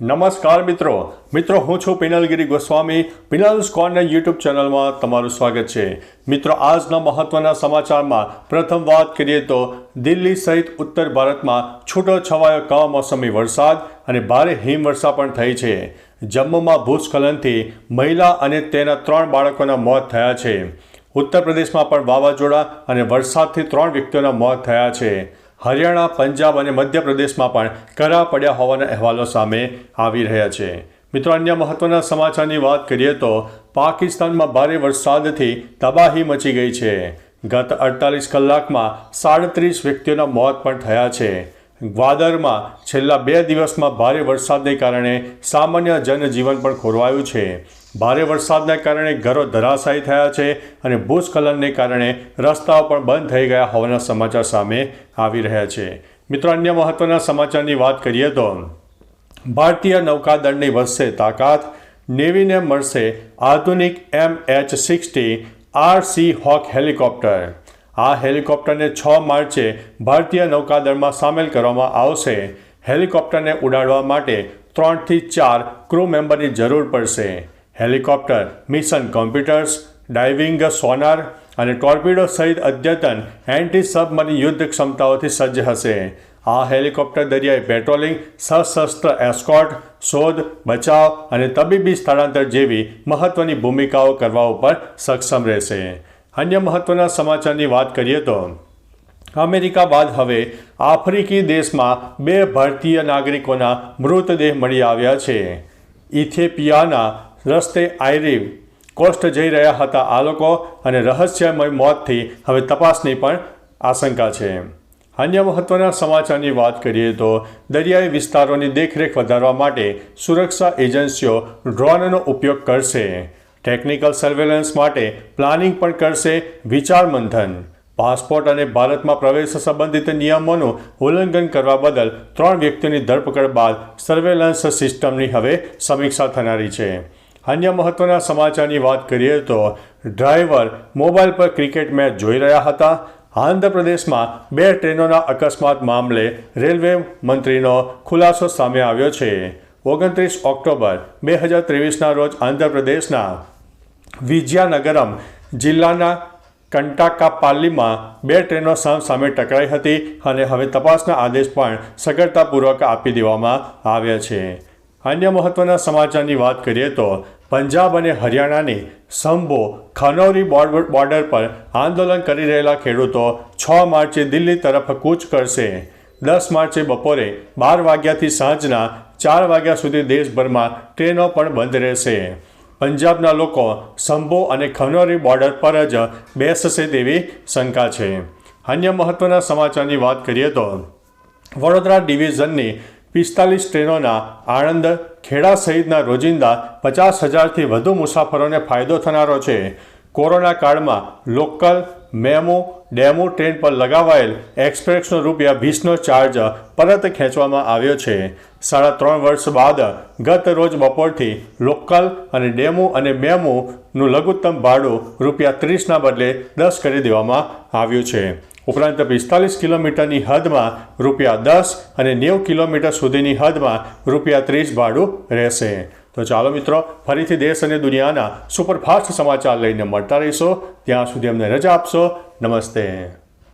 નમસ્કાર મિત્રો. મિત્રો, હું છું પિનલગીરી ગોસ્વામી. પિનલ્સ કોર્નર યુટ્યુબ ચેનલમાં તમારું સ્વાગત છે. મિત્રો, આજના મહત્વના સમાચારમાં પ્રથમ વાત કરીએ તો દિલ્હી સહિત ઉત્તર ભારતમાં છૂટો છવાયો કમોસમી વરસાદ અને ભારે હિમવર્ષા પણ થઈ છે. જમ્મુમાં ભૂસ્ખલનથી મહિલા અને તેના ત્રણ બાળકોના મોત થયા છે. ઉત્તર પ્રદેશમાં પણ વાવાઝોડા અને વરસાદથી ત્રણ વ્યક્તિઓના મોત થયા છે. હરિયાણા, પંજાબ અને મધ્યપ્રદેશમાં પણ કરા પડ્યા હોવાના અહેવાલો સામે આવી રહ્યા છે. મિત્રો, અન્ય મહત્વના સમાચારની વાત કરીએ તો પાકિસ્તાનમાં ભારે વરસાદથી તબાહી મચી ગઈ છે. ગત અડતાલીસ કલાકમાં સાડત્રીસ વ્યક્તિઓના મોત પણ થયા છે. ગ્વાદરમાં છેલ્લા બે દિવસમાં ભારે વરસાદને કારણે સામાન્ય જનજીવન પણ ખોરવાયું છે. ભારે વરસાદના કારણે ઘરો ધરાશાયી થયા છે અને ભૂસ્ખલનને કારણે રસ્તાઓ પણ બંધ થઈ ગયા હોવાના સમાચાર સામે આવી રહ્યા છે. મિત્રો, અન્ય મહત્વના સમાચારની વાત કરીએ તો ભારતીય નૌકાદળની વધશે તાકાત. નેવીને મળશે આધુનિક M H sixty R Seahawk helicopter. આ હેલિકોપ્ટરને છ માર્ચે ભારતીય નૌકાદળમાં સામેલ કરવામાં આવશે. હેલિકોપ્ટરને ઉડાડવા માટે ત્રણથી ચાર ક્રૂ મેમ્બરની જરૂર પડશે. Helicopter, mission computers, diving sonar અને ટોર્પિડો સહિત અદ્યતન એન્ટી સબમરીન યુદ્ધ ક્ષમતાઓથી સજ્જ હશે. આ હેલિકોપ્ટર દરિયાઈ પેટ્રોલિંગ, સશસ્ત્ર એસ્કોર્ટ શોધ, બચાવ અને તબીબી સ્થળાંતર જેવી મહત્વની ભૂમિકાઓ કરવા ઉપર સક્ષમ રહેશે. અન્ય મહત્વના સમાચારની વાત કરીએ તો, અમેરિકા બાદ હવે આફ્રિકી દેશમાં બે ભારતીય નાગરિકોના મૃતદેહ મળી આવ્યા છે. ઇથેપિયાના રસ્તે આયરી કોસ્ટ જઈ રહ્યા હતા આ લોકો અને રહસ્યમય મોતથી હવે તપાસની પણ આશંકા છે. અન્ય મહત્વના સમાચારની વાત કરીએ તો દરિયાઈ વિસ્તારોની દેખરેખ વધારવા માટે સુરક્ષા એજન્સીઓ ડ્રોનનો ઉપયોગ કરશે. ટેકનિકલ સર્વેલન્સ માટે પ્લાનિંગ પણ કરશે વિચાર મંથન પાસપોર્ટ અને ભારતમાં પ્રવેશ સંબંધિત નિયમોનું ઉલ્લંઘન કરવા બદલ ત્રણ વ્યક્તિઓની ધરપકડ બાદ સર્વેલન્સ સિસ્ટમની હવે સમીક્ષા થનારી છે. અન્ય મહત્વના સમાચારની વાત કરીએ તો ડ્રાઈવર મોબાઈલ પર ક્રિકેટ મેચ જોઈ રહ્યા હતા. આંધ્રપ્રદેશમાં બે ટ્રેનોના અકસ્માત મામલે રેલવે મંત્રીનો ખુલાસો સામે આવ્યો છે. ઓગણત્રીસ ઓક્ટોબર બે હજાર ત્રેવીસના રોજ આંધ્રપ્રદેશના વિજયાનગરમ જિલ્લાના કંટાકાપાલ્લીમાં બે ટ્રેનો સામ સામે ટકરાઈ હતી અને હવે તપાસના આદેશ પણ સગળતાપૂર્વક આપી દેવામાં આવ્યા છે. અન્ય મહત્વના સમાચારની વાત કરીએ તો પંજાબ અને હરિયાણાની સંભો ખનૌરી બોર્ડર પર આંદોલન કરી રહેલા ખેડૂતો છ માર્ચે દિલ્હી તરફ કૂચ કરશે. દસ માર્ચે બપોરે બાર વાગ્યાથી સાંજના ચાર વાગ્યા સુધી દેશભરમાં ટ્રેનો પણ બંધ રહેશે. પંજાબના લોકો સંભો અને ખનૌરી બોર્ડર પર જ બેસશે તેવી શંકા છે. અન્ય મહત્વના સમાચારની વાત કરીએ તો વડોદરા ડિવિઝનની પિસ્તાલીસ ટ્રેનોના આણંદ ખેડા સહિતના રોજિંદા પચાસ હજારથી વધુ મુસાફરોને ફાયદો થનારો છે. કોરોના કાળમાં લોકલ મેમો ડેમો ટ્રેન પર લગાવાયેલ એક્સપ્રેસનો રૂપિયા વીસનો ચાર્જ પરત ખેંચવામાં આવ્યો છે. સાડા ત્રણ વર્ષ બાદ ગત રોજ બપોરથી લોકલ અને ડેમો અને મેમોનું લઘુત્તમ ભાડું રૂપિયા ત્રીસના બદલે દસ કરી દેવામાં આવ્યું છે. ઉપરાંત પિસ્તાલીસ કિલોમીટરની હદમાં રૂપિયા દસ અને નેવું કિલોમીટર સુધીની હદમાં રૂપિયા ત્રીસ ભાડું રહેશે. તો ચાલો મિત્રો, ફરીથી દેશ અને દુનિયાના સુપરફાસ્ટ સમાચાર લઈને મળતા રહીશો. ત્યાં સુધી અમને રજા આપશો. નમસ્તે.